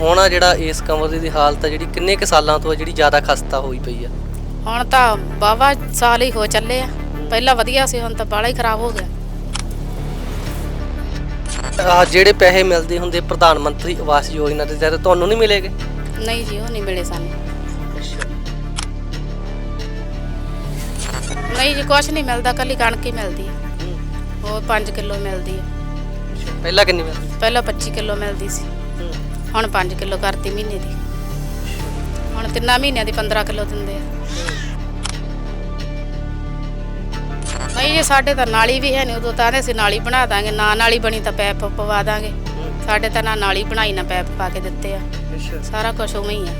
ਹੁਣ ਆ ਜਿਹੜਾ ਇਸ ਕਮਰੇ ਦੀ ਹਾਲਤ ਆ ਜਿਹੜੀ ਕਿੰਨੇ ਕੁ ਸਾਲਾਂ ਤੋਂ ਆ ਜਿਹੜੀ ਜ਼ਿਆਦਾ ਖਸਤਾ ਹੋਈ ਪਈ ਆ? ਹੁਣ ਤਾਂ ਵਾਹਵਾ ਸਾਲ ਹੀ ਹੋ ਚੱਲੇ ਆ। ਪਹਿਲਾਂ ਵਧੀਆ ਸੀ ਹੁਣ ਤਾਂ ਬਾਲਾ ਹੀ ਖਰਾਬ ਹੋ ਗਿਆ। ਆ ਜਿਹੜੇ ਪੈਸੇ ਮਿਲਦੇ ਹੁੰਦੇ ਪ੍ਰਧਾਨ ਮੰਤਰੀ ਆਵਾਸ ਯੋਜਨਾ ਦੇ ਤਹਿਤ ਤੁਹਾਨੂੰ ਨਹੀਂ ਮਿਲੇਗੇ? ਨਹੀਂ ਜੀ ਉਹ ਨਹੀਂ ਮਿਲੇ ਸਾਨੂੰ। ਨਹੀਂ ਜੀ ਕੁਛ ਨਹੀਂ ਮਿਲਦਾ ਕੱਲੀ ਕਣਕ ਹੀ ਮਿਲਦੀ ਹੈ। ਉਹ 5 ਕਿਲੋ ਮਿਲਦੀ ਹੈ ਪਹਿਲਾਂ ਕਿੰਨੀ ਮਿਲਦੀ? ਪਹਿਲਾਂ 25 ਕਿਲੋ ਮਿਲਦੀ ਸੀ। ਹੁਣ 5 ਕਿਲੋ ਕਰਤੀ ਮਹੀਨੇ ਦੀ। ਹੁਣ ਤਿੰਨਾਂ ਮਹੀਨਿਆਂ ਦੀ 15 ਕਿਲੋ ਦਿੰਦੇ ਆ। ਨਹੀਂ ਜੀ ਸਾਡੇ ਤਾਂ ਨਾਲੀ ਵੀ ਹੈ ਨਹੀਂ ਉਦੋਂ ਤਾਂ ਆਂਦੇ ਸੀ ਨਾਲੀ ਬਣਾ ਦਾਂਗੇ। ਨਾ ਨਾਲੀ ਬਣੀ ਤਾਂ ਪੈਪ ਪਵਾ ਦਾਂਗੇ। ਸਾਡੇ ਤਾਂ ਨਾ ਨਾਲੀ ਬਣਾਈ ਨਾ ਪੈਪ ਪਾ ਕੇ ਦਿੱਤੇ ਆ। ਸਾਰਾ ਕੁਝ ਉਵੇਂ ਹੀ ਆ।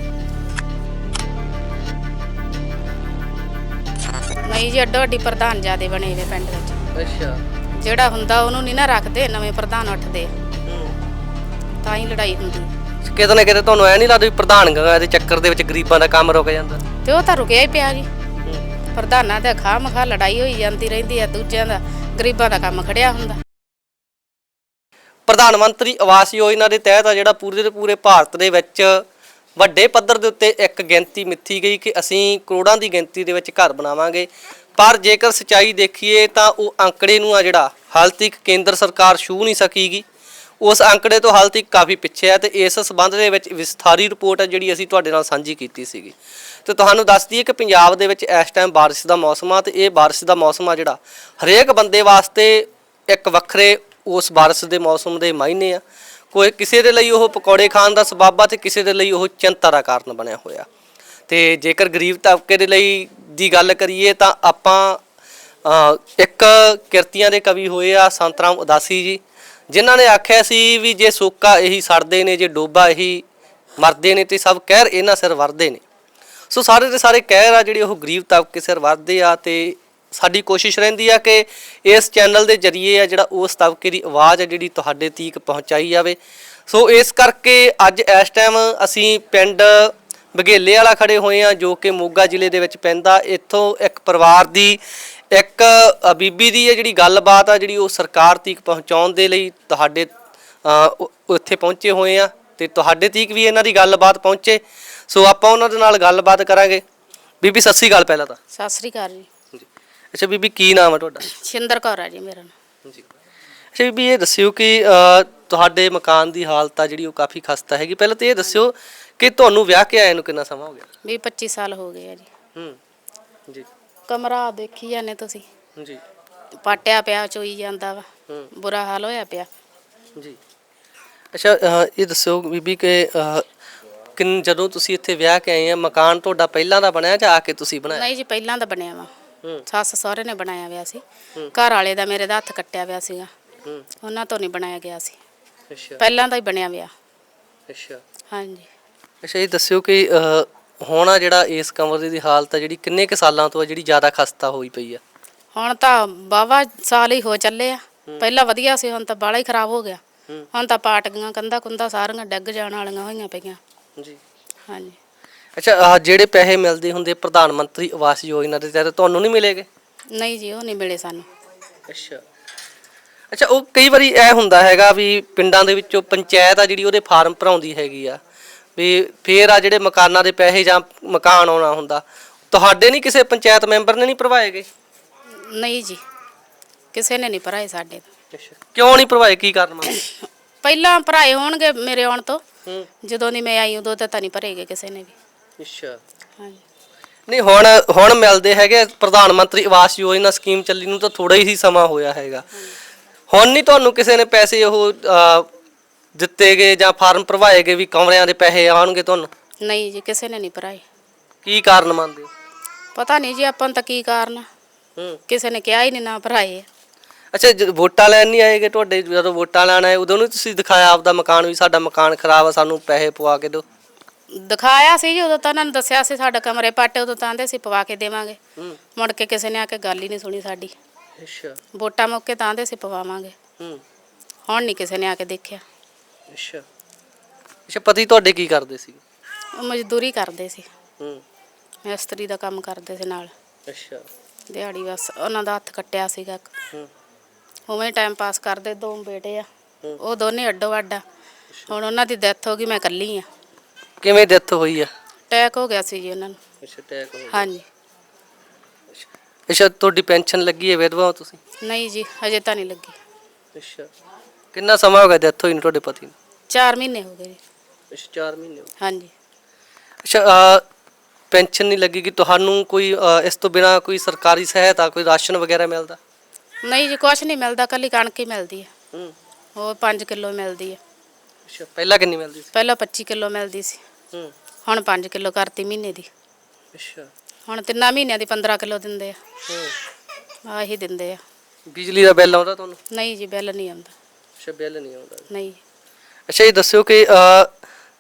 ਨਹੀਂ ਜੀ ਅੱਡੋ ਅੱਡੀ ਪ੍ਰਧਾਨ ਜਿਆਦੇ ਬਣੇ ਵੇ ਪਿੰਡ ਵਿੱਚ। ਅੱਛਾ। ਜਿਹੜਾ ਹੁੰਦਾ ਉਹਨੂੰ ਨਹੀਂ ਨਾ ਰੱਖਦੇ ਨਵੇਂ ਪ੍ਰਧਾਨ ਉੱਠਦੇ। ਤਾਂ ਹੀ ਲੜਾਈ ਹੁੰਦੀ। ਕਿਤੇ ਨਾ ਕਿਤੇ ਤੁਹਾਨੂੰ ਐ ਨਹੀਂ ਲੱਗਦਾ ਵੀ ਪ੍ਰਧਾਨਗਾਂ ਦੇ ਚੱਕਰ ਦੇ ਵਿੱਚ ਗਰੀਬਾਂ ਦਾ ਕੰਮ ਰੁਕ ਜਾਂਦਾ? ਤੇ ਉਹ ਤਾਂ ਰੁਕਿਆ ਹੀ ਪਿਆ ਜੀ। ਪ੍ਰਧਾਨਾਂ ਦੇ ਖਾਮ ਖਾ ਲੜਾਈ ਹੋਈ ਜਾਂਦੀ ਰਹਿੰਦੀ ਆ ਦੂਜਿਆਂ ਦਾ ਗਰੀਬਾਂ ਦਾ ਕੰਮ ਖੜਿਆ ਹੁੰਦਾ। ਪ੍ਰਧਾਨ ਮੰਤਰੀ ਆਵਾਸ ਯੋਜਨਾ ਦੇ ਤਹਿਤ ਆ ਜਿਹੜਾ ਪੂਰੇ ਦੇ ਪੂਰੇ ਭਾਰਤ ਦੇ ਵਿੱਚ ਵੱਡੇ ਪੱਧਰ ਦੇ ਉੱਤੇ ਇੱਕ ਗਿਣਤੀ ਮਿੱਥੀ ਗਈ ਕਿ ਅਸੀਂ ਕਰੋੜਾਂ ਦੀ ਗਿਣਤੀ ਦੇ ਵਿੱਚ ਘਰ ਬਣਾਵਾਂਗੇ। ਪਰ ਜੇਕਰ ਸਚਾਈ ਦੇਖੀਏ ਤਾਂ ਉਹ ਅੰਕੜੇ ਨੂੰ ਆ ਜਿਹੜਾ ਹਾਲ ਤੱਕ ਕੇਂਦਰ ਸਰਕਾਰ ਛੂ ਨਹੀਂ ਸਕੀਗੀ। ਉਸ ਅੰਕੜੇ ਤੋਂ ਹਾਲ ਤੱਕ ਕਾਫੀ ਪਿੱਛੇ ਹੈ ਤੇ ਇਸ ਸਬੰਧ ਦੇ ਵਿੱਚ ਵਿਸਥਾਰੀ ਰਿਪੋਰਟ ਹੈ ਜਿਹੜੀ ਅਸੀਂ ਤੁਹਾਡੇ ਨਾਲ ਸਾਂਝੀ ਕੀਤੀ ਸੀਗੀ। ਤੇ ਤੁਹਾਨੂੰ ਦੱਸ ਦਈਏ ਕਿ ਪੰਜਾਬ ਦੇ ਵਿੱਚ ਇਸ ਟਾਈਮ ਬਾਰਿਸ਼ ਦਾ ਮੌਸਮ ਆ ਤੇ ਇਹ ਬਾਰਿਸ਼ ਦਾ ਮੌਸਮ ਆ ਜਿਹੜਾ ਹਰੇਕ ਬੰਦੇ ਵਾਸਤੇ ਇੱਕ ਵੱਖਰੇ ਉਸ ਬਾਰਿਸ਼ ਦੇ ਮੌਸਮ ਦੇ ਮਾਇਨੇ ਆ। ਕੋਈ ਕਿਸੇ ਦੇ ਲਈ ਉਹ ਪਕੌੜੇ ਖਾਣ ਦਾ ਸਬੱਬ ਆ ਤੇ ਕਿਸੇ ਦੇ ਲਈ ਉਹ ਚਿੰਤਾ ਦਾ ਕਾਰਨ ਬਣਿਆ ਹੋਇਆ। ਤੇ ਜੇਕਰ ਗਰੀਬ ਤਬਕੇ ਦੇ ਲਈ ਦੀ ਗੱਲ ਕਰੀਏ ਤਾਂ ਆਪਾਂ ਇੱਕ ਕਿਰਤੀਆਂ ਦੇ ਕਵੀ ਹੋਏ ਆ ਸੰਤਰਾਮ ਉਦਾਸੀ ਜੀ। ਜਿਨ੍ਹਾਂ ਨੇ ਆਖਿਆ ਸੀ ਵੀ ਜੇ ਸੋਕਾ ਇਹੀ ਸੜਦੇ ਨੇ, ਜੇ ਡੋਬਾ ਇਹੀ ਮਰਦੇ ਨੇ ਤੇ ਸਭ ਕਹਿਰ ਇਹਨਾਂ ਸਿਰ ਵਰਦੇ ਨੇ। ਸੋ ਸਾਰੇ ਦੇ ਸਾਰੇ ਕਹਿਰ ਆ ਜਿਹੜੇ ਉਹ ਗਰੀਬ ਤਬਕੇ ਸਿਰ ਵਰਦੇ ਆ ਤੇ ਸਾਡੀ ਕੋਸ਼ਿਸ਼ ਰਹਿੰਦੀ ਆ ਕਿ ਇਸ ਚੈਨਲ ਦੇ ਜ਼ਰੀਏ ਆ ਜਿਹੜਾ ਉਸ ਤਬਕੇ ਦੀ ਆਵਾਜ਼ ਆ ਜਿਹੜੀ ਤੁਹਾਡੇ ਤੀਕ ਪਹੁੰਚਾਈ ਜਾਵੇ। ਸੋ ਇਸ ਕਰਕੇ ਅੱਜ ਇਸ ਟਾਈਮ ਅਸੀਂ ਪਿੰਡ ਬਘੇਲੇ ਵਾਲਾ ਖੜੇ ਹੋਏ ਆ ਜੋ ਕਿ ਮੋਗਾ ਜ਼ਿਲ੍ਹੇ ਦੇ ਵਿੱਚ ਪੈਂਦਾ। ਇੱਥੋਂ ਇੱਕ ਪਰਿਵਾਰ ਦੀ ਇੱਕ ਬੀਬੀ ਦੀ ਹੈ ਜਿਹੜੀ ਗੱਲਬਾਤ ਆ ਜਿਹੜੀ ਉਹ ਸਰਕਾਰ ਤੀਕ ਪਹੁੰਚਾਉਣ ਦੇ ਲਈ ਤੁਹਾਡੇ ਉੱਥੇ ਪਹੁੰਚੇ ਹੋਏ ਆ ਤੇ ਤੁਹਾਡੇ ਤੀਕ ਵੀ ਇਹਨਾਂ ਦੀ ਗੱਲਬਾਤ ਪਹੁੰਚੇ। ਸੋ ਆਪਾਂ ਉਹਨਾਂ ਦੇ ਨਾਲ ਗੱਲਬਾਤ ਕਰਾਂਗੇ। ਬੀਬੀ ਸਤਿ ਸ੍ਰੀ ਅਕਾਲ ਪਹਿਲਾਂ ਤਾਂ। ਸਤਿ ਸ੍ਰੀ ਅਕਾਲ ਜੀ। ਅੱਛਾ ਬੀਬੀ ਕੀ ਨਾਮ ਹੈ ਤੁਹਾਡਾ? ਛਿੰਦਰ ਕੌਰ ਆ ਜੀ ਮੇਰਾ ਨਾਮ। ਜੀ। ਅੱਛਾ ਬੀਬੀ ਇਹ ਦੱਸਿਓ ਕਿ ਤੁਹਾਡੇ ਮਕਾਨ ਦੀ ਹਾਲਤ ਆ ਜਿਹੜੀ ਉਹ ਕਾਫੀ ਖਸਤਾ ਹੈਗੀ। ਪਹਿਲਾਂ ਤਾਂ ਇਹ ਦੱਸਿਓ ਕਿ ਤੁਹਾਨੂੰ ਵਿਆਹ ਕੇ ਆਏ ਨੂੰ ਕਿੰਨਾ ਸਮਾਂ ਹੋ ਗਿਆ? ਵੀਹ 25 ਸਾਲ ਹੋ ਗਏ ਆ ਜੀ। ਹੂੰ ਜੀ। ਕਮਰਾ ਦੇਖੀ ਜਾਂਦੇ ਤੁਸੀਂ। ਜੀ। ਪਾਟਿਆ ਪਿਆ ਚੋਈ ਜਾਂਦਾ ਵਾ। ਹੂੰ। ਬੁਰਾ ਹਾਲ ਹੋਇਆ ਪਿਆ। ਜੀ। ਅੱਛਾ ਇਹ ਦੱਸਿਓ ਬੀਬੀ ਕਿ ਕਿੰਨ ਜਦੋਂ ਤੁਸੀਂ ਇੱਥੇ ਵਿਆਹ ਕੇ ਆਏ ਆ ਮਕਾਨ ਤੁਹਾਡਾ ਪਹਿਲਾਂ ਦਾ ਬਣਿਆ ਜਾਂ ਆ ਕੇ ਤੁਸੀਂ ਬਣਾਇਆ? ਨਹੀਂ ਜੀ ਪਹਿਲਾਂ ਦਾ ਬਣਿਆ ਵਾ। ਹੂੰ। ਸੱਸ ਸਹੁਰੇ ਨੇ ਬਣਾਇਆ ਹੋਇਆ ਸੀ। ਘਰ ਵਾਲੇ ਦਾ ਮੇਰੇ ਦਾ ਹੱਥ ਕੱਟਿਆ ਹੋਇਆ ਸੀਗਾ। ਹੂੰ। ਉਹਨਾਂ ਤੋਂ ਨਹੀਂ ਬਣਾਇਆ ਗਿਆ ਸੀ। ਅੱਛਾ। ਪਹਿਲਾਂ ਦਾ ਹੀ ਬਣਿਆ ਹੋਇਆ ਅੱਛਾ। ਹਾਂਜੀ। ਅੱਛਾ ਇਹ ਦੱਸਿਓ ਕਿ ਹੁਣ ਆ ਜਿਹੜਾ ਇਸ ਕਮਰੇ ਦੀ ਹਾਲਤ ਆ ਜਿਹੜੀ ਕਿੰਨੇ ਕੁ ਸਾਲਾਂ ਤੋਂ ਆ ਜਿਹੜੀ ਜ਼ਿਆਦਾ ਖਸਤਾ ਹੋਈ ਪਈ ਆ? ਹੁਣ ਤਾਂ ਵਾਹਵਾ ਸਾਲ ਹੀ ਹੋ ਚੱਲੇ ਆ। ਪਹਿਲਾਂ ਵਧੀਆ ਸੀ ਹੁਣ ਤਾਂ ਬਾਲਾ ਹੀ ਖਰਾਬ ਹੋ ਗਿਆ। ਹੁਣ ਤਾਂ ਪਾਟ ਗਈਆਂ ਕੰਧਾ ਕੁੰਦਾ ਸਾਰੀਆਂ ਡਿੱਗ ਜਾਣ ਵਾਲੀਆਂ ਹੋਈਆਂ ਪਈਆਂ। ਜੀ। ਹਾਂਜੀ। ਅੱਛਾ ਆਹ ਜਿਹੜੇ ਪੈਸੇ ਮਿਲਦੇ ਹੁੰਦੇ ਪ੍ਰਧਾਨ ਮੰਤਰੀ ਆਵਾਸ ਯੋਜਨਾ ਦੇ ਤਹਿਤ ਤੁਹਾਨੂੰ ਨਹੀਂ ਮਿਲੇਗੇ? ਨਹੀਂ ਜੀ ਉਹ ਨਹੀਂ ਮਿਲੇ ਸਾਨੂੰ। ਅੱਛਾ। ਅੱਛਾ ਉਹ ਕਈ ਵਾਰੀ ਇਹ ਹੁੰਦਾ ਹੈਗਾ ਵੀ ਪਿੰਡਾਂ ਦੇ ਵਿੱਚੋਂ ਪੰਚਾਇਤ ਆ ਜਿਹੜੀ ਉਹਦੇ ਫਾਰਮ ਭਰਾਉਂਦੀ ਹੈਗੀ ਆ। ਵੀ ਫੇਰ ਆ ਜਿਹੜੇ ਮਕਾਨਾਂ ਦੇ ਪੈਸੇ ਜਾਂ ਮਕਾਨ ਆਉਣਾ ਹੁੰਦਾ। ਤੁਹਾਡੇ ਨਹੀਂ ਕਿਸੇ ਪੰਚਾਇਤ ਮੈਂਬਰ ਨੇ ਨਹੀਂ ਭਰਵਾਏਗੇ ਨਹੀਂ ਜੀ ਕਿਸੇ ਨੇ ਨਹੀਂ ਭਰਾਏ ਸਾਡੇ ਤੋਂ। ਕਿਉਂ ਨਹੀਂ ਭਰਵਾਏ? ਕੀ ਕਾਰਨ ਮੰਨਦੇ? ਪਹਿਲਾਂ ਭਰਾਏ ਹੋਣਗੇ ਮੇਰੇ ਆਉਣ ਤੋਂ। ਹੂੰ। ਜਦੋਂ ਦੀ ਮੈਂ ਆਈ ਉਦੋਂ ਤਾਂ ਤਾਂ ਨਹੀਂ ਭਰੇਗੇ ਕਿਸੇ ਨੇ ਵੀ। ਅੱਛਾ। ਹਾਂਜੀ। ਨਹੀਂ ਹੁਣ ਹੁਣ ਮਿਲਦੇ ਹੈਗੇ ਪ੍ਰਧਾਨ ਮੰਤਰੀ ਆਵਾਸ ਯੋਜਨਾ ਸਕੀਮ ਚੱਲੀ ਨੂੰ ਤਾਂ ਥੋੜਾ ਹੀ ਸਮਾਂ ਹੋਇਆ ਹੈਗਾ। ਹੁਣ ਨਹੀਂ ਤੁਹਾਨੂੰ ਕਿਸੇ ਨੇ ਪੈਸੇ ਉਹ ਅਹ, ਦਿੱਤੇ ਗਏ ਜਾਂ ਫਾਰਮ ਭਰਵਾਏ ਗਏ ਵੀ ਕਮਰਿਆਂ ਦੇ ਪੈਸੇ ਆਉਣਗੇ ਤੁਹਾਨੂੰ? ਨਹੀਂ ਜੀ ਕਿਸੇ ਨੇ ਨਹੀਂ ਭਰਾਏ। ਕੀ ਕਾਰਨ ਮੰਨਦੇ ਹੋ? ਪਤਾ ਨਹੀਂ ਜੀ ਆਪਾਂ ਨੂੰ ਤਾਂ ਕੀ ਕਾਰਨ ਆ। ਹੂੰ। ਕਿਸੇ ਨੇ ਕਿਹਾ ਹੀ ਨਹੀਂ ਨਾ ਭਰਾਏ। ਅੱਛਾ ਜਦ ਵੋਟਾਂ ਲੈਣ ਨਹੀਂ ਆਏਗੇ ਤੁਹਾਡੇ? ਜਦੋਂ ਵੋਟਾਂ ਲੈਣ ਆਏ ਉਦੋਂ ਨਹੀਂ ਤੁਸੀਂ ਦਿਖਾਇਆ ਆਪਦਾ ਮਕਾਨ ਵੀ ਸਾਡਾ ਮਕਾਨ ਖਰਾਬ ਆ ਸਾਨੂੰ ਪੈਸੇ ਪਵਾ ਕੇ ਦਿਓ? ਦਿਖਾਇਆ ਸੀ ਜੀ ਉਦੋਂ ਤਾਂ ਉਹਨਾਂ ਨੇ ਦੱਸਿਆ ਸੀ ਸਾਡੇ ਕਮਰੇ ਪਾਟੇ ਉਦੋਂ ਤਾਂ ਆਂਦੇ ਸੀ ਪਵਾ ਕੇ ਦੇਵਾਂਗੇ। ਹੂੰ। ਮੁੜ ਕੇ ਕਿਸੇ ਨੇ ਆ ਕੇ ਗੱਲ ਹੀ ਨਹੀਂ ਸੁਣੀ ਸਾਡੀ। ਅੱਛਾ। ਵੋਟਾਂ ਮੌਕੇ ਤਾਂ ਆਂਦੇ ਸੀ ਪਵਾਵਾਂਗੇ। ਹੂੰ। ਹੁਣ ਨਹੀਂ ਕਿਸੇ ਨੇ ਆ ਕੇ ਦੇਖਿਆ। ਅੱਛਾ। ਅੱਛਾ ਪਤੀ ਤੁਹਾਡੇ ਕੀ ਕਰਦੇ ਸੀ? ਉਹ ਮਜ਼ਦੂਰੀ ਕਰਦੇ ਸੀ। ਹੂੰ। ਮਿਸਤਰੀ ਦਾ ਕੰਮ ਕਰਦੇ ਸੀ ਨਾਲ। ਅੱਛਾ। ਦਿਹਾੜੀ ਬਸ ਉਹਨਾਂ ਦਾ ਹੱਥ ਕੱਟਿਆ ਸੀਗਾ ਹੂੰ। ਉਵੇਂ ਟਾਈਮ ਪਾਸ ਕਰਦੇ ਦੋ ਬੇਟੇ ਆ। ਹੂੰ। ਉਹ ਦੋਨੇ ਅੱਡੋ ਅੱਡ ਆ। ਹੁਣ ਉਹਨਾਂ ਦੀ ਡੈਥ ਹੋ ਗਈ ਮੈਂ ਇਕੱਲੀ ਆ। ਕਿਵੇਂ ਡੈਥ ਹੋਈ ਆ? ਅਟੈਕ ਹੋ ਗਿਆ ਸੀ ਜੀ ਉਹਨਾਂ ਨੂੰ। ਅੱਛਾ ਅਟੈਕ ਹੋ ਹਾਂਜੀ। ਅੱਛਾ ਤੁਹਾਡੀ ਪੈਨਸ਼ਨ ਲੱਗੀ ਹੈ ਵਿਧਵਾ ਹੋ ਤੁਸੀਂ? ਨਹੀਂ ਜੀ ਹਜੇ ਤਾਂ ਨਹੀਂ ਲੱਗੀ। ਅੱਛਾ। ਕਿੰਨਾ ਸਮਾਂ ਹੋ ਗਿਆ ਡੈਥ ਹੋਈ ਨੂੰ ਤੁਹਾਡੇ ਪਤੀ ਨੂੰ? 4 ਮਹੀਨੇ ਹੋ ਗਏ ਜੀ। ਅੱਛਾ 4 ਮਹੀਨੇ ਹੋ ਗਏ। ਹਾਂਜੀ। ਅੱਛਾ ਪੈਨਸ਼ਨ ਨਹੀਂ ਲੱਗੀ ਕਿ ਤੁਹਾਨੂੰ ਕੋਈ ਇਸ ਤੋਂ ਬਿਨਾ ਕੋਈ ਸਰਕਾਰੀ ਸਹਾਇਤਾ ਕੋਈ ਰਾਸ਼ਨ ਵਗੈਰਾ ਮਿਲਦਾ? ਨਹੀਂ ਜੀ ਕੁਛ ਨਹੀਂ ਮਿਲਦਾ ਕੱਲੀ ਕਣਕ ਹੀ ਮਿਲਦੀ ਹੈ ਹੂੰ। ਉਹ 5 ਕਿਲੋ ਮਿਲਦੀ ਹੈ ਅੱਛਾ ਪਹਿਲਾਂ ਕਿੰਨੀ ਮਿਲਦੀ ਸੀ? ਪਹਿਲਾਂ 25 ਕਿਲੋ ਮਿਲਦੀ ਸੀ। ਹੂੰ। ਹੁਣ 5 ਕਿਲੋ ਕਰਤੀ ਮਹੀਨੇ ਦੀ। ਅੱਛਾ। ਹੁਣ ਤਿੰਨਾਂ ਮਹੀਨਿਆਂ ਦੀ 15 ਕਿਲੋ ਦਿੰਦੇ ਆ। ਹੂੰ। ਆਹੀ ਦਿੰਦੇ ਆ। ਬਿਜਲੀ ਦਾ ਬਿੱਲ ਆਉਂਦਾ ਤੁਹਾਨੂੰ? ਨਹੀਂ ਜੀ ਬਿੱਲ ਨਹੀਂ ਆਉਂਦਾ। ਅੱਛਾ ਬਿੱਲ ਨਹੀਂ ਆਉਂਦਾ ਨਹੀਂ। ਅੱਛਾ ਇਹ ਦੱਸਿਓ ਕਿ ਅ,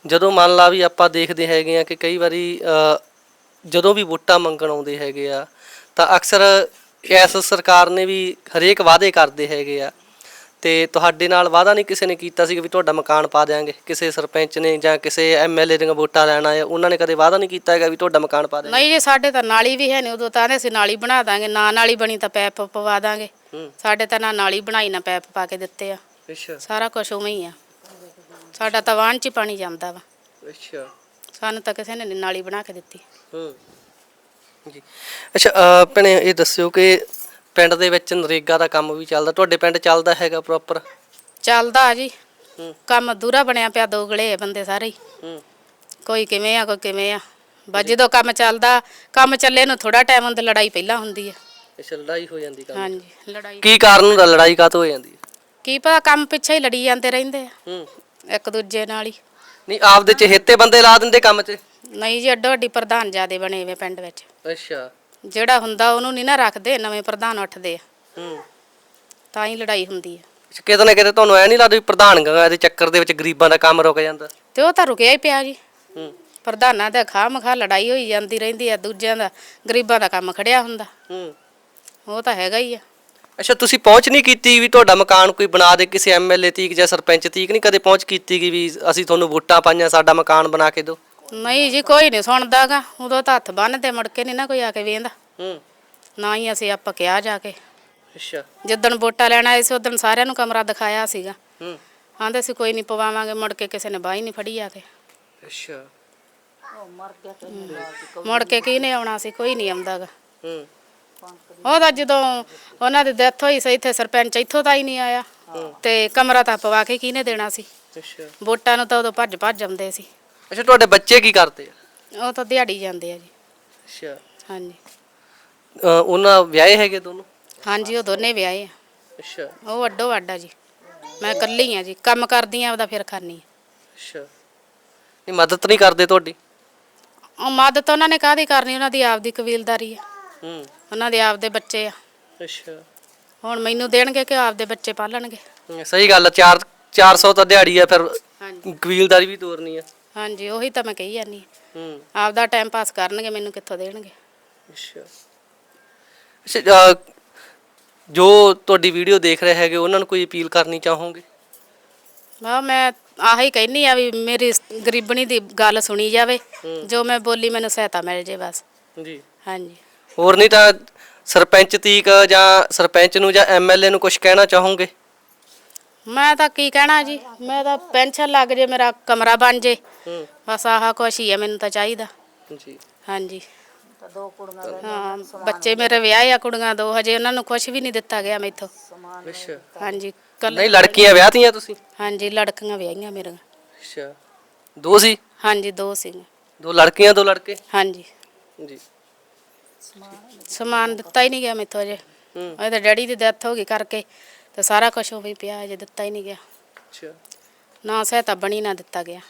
ਜਦੋਂ ਮੰਨ ਲਾ ਵੀ ਆਪਾਂ ਦੇਖਦੇ ਹੈਗੇ ਆ ਕਿ ਕਈ ਵਾਰੀ ਅ, ਜਦੋਂ ਵੀ ਵੋਟਾਂ ਮੰਗਣ ਆਉਂਦੇ ਹੈਗੇ ਆ ਤਾਂ ਅਕਸਰ ਇਸ ਸਰਕਾਰ ਨੇ ਵੀ ਹਰੇਕ ਵਾਅਦੇ ਕਰਦੇ ਹੈਗੇ ਆ। ਤੇ ਤੁਹਾਡੇ ਨਾਲ ਵਾਅਦਾ ਨਹੀਂ ਕਿਸੇ ਨੇ ਕੀਤਾ ਸੀ ਕਿ ਵੀ ਤੁਹਾਡਾ ਮਕਾਨ ਪਾ ਦੇਾਂਗੇ ਕਿਸੇ ਸਰਪੰਚ ਨੇ ਜਾਂ ਕਿਸੇ ਐਮਐਲਏ ਦੀਆਂ ਵੋਟਾਂ ਲੈਣ ਆਏ ਉਹਨਾਂ ਨੇ ਕਦੇ ਵਾਅਦਾ ਨਹੀਂ ਕੀਤਾ ਹੈਗਾ ਵੀ ਤੁਹਾਡਾ ਮਕਾਨ ਪਾ ਦੇਾਂਗੇ ਨਹੀਂ ਜੀ ਸਾਡੇ ਤਾਂ ਨਾਲੀ ਵੀ ਹੈ ਨਹੀਂ ਉਦੋਂ ਤਾਂ ਆਂਦੇ ਸੀ ਨਾਲੀ ਬਣਾ ਦਾਂਗੇ ਨਾ ਨਾਲੀ ਬਣੀ ਤਾਂ ਪੈਪ ਪਵਾ ਦਾਂਗੇ। ਹੂੰ। ਸਾਡੇ ਤਾਂ ਨਾ ਨਾਲੀ ਬਣਾਈ ਨਾ ਪੈਪ ਪਾ ਕੇ ਦਿੱਤੇ ਆ। ਅੱਛਾ। ਸਾਰਾ ਕੁਝ ਉਵੇਂ ਹੀ ਆ। ਸਾਡਾ ਤਾਂ ਵਾਹਣ ਚ ਹੀ ਪਾਣੀ ਜਾਂਦਾ ਵਾ। ਅੱਛਾ। ਸਾਨੂੰ ਤਾਂ ਕਿਸੇ ਨੇ ਨੀ ਨਾਲੀ ਬਣਾ ਕੇ ਦਿੱਤੀ। ਹੂੰ। ਜੀ। ਅੱਛਾ ਅ, ਭੈਣੇ ਇਹ ਦੱਸਿਓ ਕਿ ਪਿੰਡ ਦੇ ਵਿੱਚ ਨਰੇਗਾ ਦਾ ਕੰਮ ਵੀ ਚੱਲਦਾ। ਤੁਹਾਡੇ ਪਿੰਡ ਚੱਲਦਾ ਹੈਗਾ ਪ੍ਰੋਪਰ ਚੱਲਦਾ ਆ ਜੀ। ਹੂੰ। ਕੰਮ ਅਧੂਰਾ ਬਣਿਆ ਪਿਆ ਦੋਗਲੇ ਆ ਬੰਦੇ ਸਾਰੇ ਹੀ। ਹੂੰ। ਕੋਈ ਕਿਵੇਂ ਆ ਕੋਈ ਕਿਵੇਂ ਆ। ਬਸ ਜਦੋਂ ਕੰਮ ਚੱਲਦਾ ਕੰਮ ਚੱਲੇ ਨੂੰ ਥੋੜਾ ਟਾਈਮ ਹੁੰਦਾ ਲੜਾਈ ਪਹਿਲਾਂ ਹੁੰਦੀ ਆ। ਅੱਛਾ ਲੜਾਈ ਹੋ ਜਾਂਦੀ ਕੰਮ। ਹਾਂਜੀ ਲੜਾਈ ਕੀ ਕਾਰਨ ਹੁੰਦਾ? ਲੜਾਈ ਕਾਹਤੋਂ ਹੋ ਜਾਂਦੀ? ਕੀ ਪਤਾ ਕੰਮ ਪਿੱਛੇ ਹੀ ਲੜੀ ਜਾਂਦੇ ਰਹਿੰਦੇ ਆ। ਹੂੰ। ਇੱਕ ਦੂਜੇ ਨਾਲ ਹੀ। ਨਹੀਂ ਆਪਦੇ ਚਹੇਤੇ ਬੰਦੇ ਲਾ ਦਿੰਦੇ ਕੰਮ 'ਚ? ਨਹੀਂ ਜੀ ਅੱਡੋ ਅੱਡੀ ਪ੍ਰਧਾਨ ਜਿਆਦੇ ਬਣੇ ਹੋਏ ਪਿੰਡ ਵਿੱਚ। ਅੱਛਾ। ਜਿਹੜਾ ਹੁੰਦਾ ਉਹਨੂੰ ਨਹੀਂ ਨਾ ਰੱਖਦੇ ਨਵੇਂ ਪ੍ਰਧਾਨ ਉੱਠਦੇ ਆ। ਹੂੰ। ਤਾਂ ਹੀ ਲੜਾਈ ਹੁੰਦੀ ਆ। ਅੱਛਾ, ਕਿਤੇ ਨਾ ਕਿਤੇ ਤੁਹਾਨੂੰ ਐ ਨਹੀਂ ਲੱਗਦਾ ਵੀ ਪ੍ਰਧਾਨਗਾ ਦੇ ਚੱਕਰ ਦੇ ਵਿੱਚ ਗਰੀਬਾਂ ਦਾ ਕੰਮ ਰੁਕ ਜਾਂਦਾ? ਤੇ ਉਹ ਤਾਂ ਰੁਕਿਆ ਹੀ ਪਿਆ ਜੀ। ਹੂੰ। ਪ੍ਰਧਾਨਾਂ ਦਾ ਖਾ ਲੜਾਈ ਹੋਈ ਜਾਂਦੀ ਰਹਿੰਦੀ ਆ ਦੂਜਿਆਂ ਦਾ ਗਰੀਬਾਂ ਦਾ ਕੰਮ ਖੜਿਆ ਹੁੰਦਾ। ਹੂੰ। ਉਹ ਤਾਂ ਹੈਗਾ ਹੀ ਆ। ਅੱਛਾ ਤੁਸੀਂ ਪਹੁੰਚ ਨਹੀਂ ਕੀਤੀ ਵੀ ਤੁਹਾਡਾ ਮਕਾਨ ਕੋਈ ਬਣਾ ਦੇ ਕਿਸੇ ਐਮਐਲਏ ਤੀਕ ਜਾਂ ਸਰਪੰਚ ਤੀਕ? ਨਹੀਂ ਕਦੇ ਪਹੁੰਚ ਕੀਤੀ ਗਈ ਵੀ ਅਸੀਂ ਤੁਹਾਨੂੰ ਵੋਟਾਂ ਪਾਈਆਂ ਸਾਡਾ ਮਕਾਨ ਬਣਾ ਕੇ ਦਿਓ? ਨਹੀਂ ਜੀ ਕੋਈ ਨਹੀਂ ਸੁਣਦਾਗਾ। ਉਦੋਂ ਤਾਂ ਹੱਥ ਬੰਨਦੇ ਮੁੜ ਕੇ ਨਹੀਂ ਨਾ ਕੋਈ ਆ ਕੇ ਵੇਂਦਾ। ਹੂੰ। ਨਾ ਹੀ ਅਸੀਂ ਆਪਾਂ ਕਿਹਾ ਜਾ ਕੇ। ਅੱਛਾ। ਜਿੱਦਣ ਵੋਟਾਂ ਲੈਣ ਆਏ ਸੀ ਉਦੋਂ ਸਾਰਿਆਂ ਨੂੰ ਕਮਰਾ ਦਿਖਾਇਆ ਸੀਗਾ। ਹੂੰ। ਆਂਦੇ ਸੀ ਕੋਈ ਨਹੀਂ ਪਵਾਵਾਂਗੇ ਮੁੜ ਕੇ ਕਿਸੇ ਨੇ ਬਾਈ ਨਹੀਂ ਫੜੀ ਆ ਕੇ। ਅੱਛਾ। ਮੁੜ ਕੇ ਕੀ ਨੇ ਆਉਣਾ ਸੀ ਕੋਈ ਨਹੀਂ ਆਉਂਦਾਗਾ। ਹੂੰ। ਉਹਦਾ ਜਦੋਂ ਉਹਨਾਂ ਦੀ ਡੈਥ ਹੋਈ ਸੀ ਇੱਥੇ ਸਰਪੰਚ ਇੱਥੋਂ ਤਾਂ ਹੀ ਨਹੀਂ ਆਇਆ। ਤੇ ਕਮਰਾ ਤਾਂ ਪਵਾ ਕੇ ਕਿਹਨੇ ਦੇਣਾ ਸੀ? ਅੱਛਾ। ਵੋਟਾਂ ਨੂੰ ਤਾਂ ਉਦੋਂ ਭੱਜ ਭੱਜ ਆਉਂਦੇ ਸੀ। ਅੱਛਾ ਤੁਹਾਡੇ ਬੱਚੇ ਕੀ ਕਰਦੇ ਆ? ਉਹ ਤਾਂ ਦਿਹਾੜੀ ਜਾਂਦੇ ਆ ਜੀ। ਅੱਛਾ। ਹਾਂਜੀ। ਅ, ਉਹਨਾਂ ਵਿਆਹੇ ਹੈਗੇ ਦੋਨੋਂ? ਹਾਂਜੀ ਉਹ ਦੋਨੇ ਵਿਆਹੇ ਆ। ਅੱਛਾ। ਉਹ ਅੱਡੋ ਅੱਡ ਜੀ। ਮੈਂ ਇਕੱਲੀ ਆ ਜੀ। ਕੰਮ ਕਰਦੀ ਆ ਉਹਦਾ ਫਿਰ ਖਾਨੀ ਅੱਛਾ। ਇਹ ਮਦਦ ਨਹੀਂ ਕਰਦੇ ਤੁਹਾਡੀ? ਉਹ ਮਦਦ ਉਹਨਾਂ ਨੇ ਕਾਹਦੀ ਕਰਨੀ? ਉਹਨਾਂ ਦੀ ਆਪਦੀ ਕਬੀਲਦਾਰੀ ਆ। ਹੂੰ। ਉਹਨਾਂ ਦੇ ਆਪਦੇ ਬੱਚੇ ਆ। ਅੱਛਾ। ਹੁਣ ਮੈਨੂੰ ਦੇਣਗੇ ਕਿ ਆਪਦੇ ਬੱਚੇ ਪਾਲਣਗੇ। ਸਹੀ ਗੱਲ ਆ 4 400 ਤਾਂ ਦਿਹਾੜੀ ਆ ਫਿਰ ਹਾਂਜੀ। ਕਬੀਲਦਾਰੀ ਵੀ ਤੋਰਨੀ ਆ। ਹਾਂਜੀ ਉਹੀ ਤਾਂ ਮੈਂ ਕਹੀ ਜਾਂਦੀ ਹਾਂ। ਹੂੰ। ਆਪਦਾ ਟਾਈਮ ਪਾਸ ਕਰਨਗੇ ਮੈਨੂੰ ਕਿੱਥੋਂ ਦੇਣਗੇ? ਅੱਛਾ। ਅੱਛਾ ਅ, ਜੋ ਤੁਹਾਡੀ ਵੀਡੀਓ ਦੇਖ ਰਹੇ ਹੈਗੇ ਉਹਨਾਂ ਨੂੰ ਕੋਈ ਅਪੀਲ ਕਰਨੀ ਚਾਹੋਗੇ? ਵਾ ਮੈਂ ਆਹੀ ਕਹਿਨੀ ਆ ਵੀ ਮੇਰੀ ਗਰੀਬਣੀ ਦੀ ਗੱਲ ਸੁਣੀ ਜਾਵੇ। ਜੋ ਮੈਂ ਬੋਲੀ ਮੈਨੂੰ ਸਹਾਇਤਾ ਮਿਲ ਜੇ ਬਸ। ਜੀ। ਹਾਂਜੀ। ਹੋਰ ਨਹੀਂ ਤਾਂ ਸਰਪੰਚ ਤੀਕ ਜਾਂ ਸਰਪੰਚ ਨੂੰ ਜਾਂ ਐਮਐਲਏ ਨੂੰ ਕੁਝ ਕਹਿਣਾ ਚਾਹੋਗੇ? ਮੈਂ ਤਾਂ ਕੀ ਕਹਿਣਾ ਜੀ? ਮੈਂ ਤਾਂ ਪੈਨਸ਼ਨ ਲੱਗ ਜੇ ਮੇਰਾ ਕਮਰਾ ਬਣ ਜੇ। ਹੂੰ। ਬਸ ਆਹ ਕੁਛ ਹੀ ਹੈ ਮੈਨੂੰ ਤਾਂ ਚਾਹੀਦਾ। ਜੀ। ਹਾਂਜੀ। ਹਾਂ ਬੱਚੇ ਮੇਰੇ ਵਿਆਹ ਆ ਕੁੜੀਆਂ ਦੋ ਹਜੇ ਉਹਨਾਂ ਨੂੰ ਕੁਝ ਵੀ ਨਹੀਂ ਦਿੱਤਾ ਗਿਆ ਮੈਥੋਂ। ਅੱਛਾ। ਹਾਂਜੀ ਕੱਲ ਨਹੀਂ ਲੜਕੀਆਂ ਵਿਆਹਤੀਆਂ ਤੁਸੀਂ? ਹਾਂਜੀ ਲੜਕੀਆਂ ਵਿਆਹੀਆਂ ਮੇਰੀਆਂ। ਅੱਛਾ। ਦੋ ਸੀ? ਹਾਂਜੀ ਦੋ ਸੀ। ਦੋ ਲੜਕੀਆਂ ਦੋ ਲੜਕੇ? ਹਾਂਜੀ। ਜੀ। ਸਮਾਨ ਦਿੱਤਾ ਹੀ ਨਹੀਂ ਗਿਆ ਮੈਥੋਂ ਅਜੇ। ਉਹਦੇ ਡੈਡੀ ਦੀ ਡੈਥ ਹੋ ਗਈ ਕਰਕੇ ਤੇ ਸਾਰਾ ਕੁਝ ਉਹ ਵੀ ਪਿਆ ਅਜੇ ਦਿੱਤਾ ਹੀ ਨਹੀਂ ਗਿਆ। ਅੱਛਾ। ਨਾ ਸਹਾਇਤਾ ਬਣੀ ਨਾ ਦਿੱਤਾ ਗਿਆ।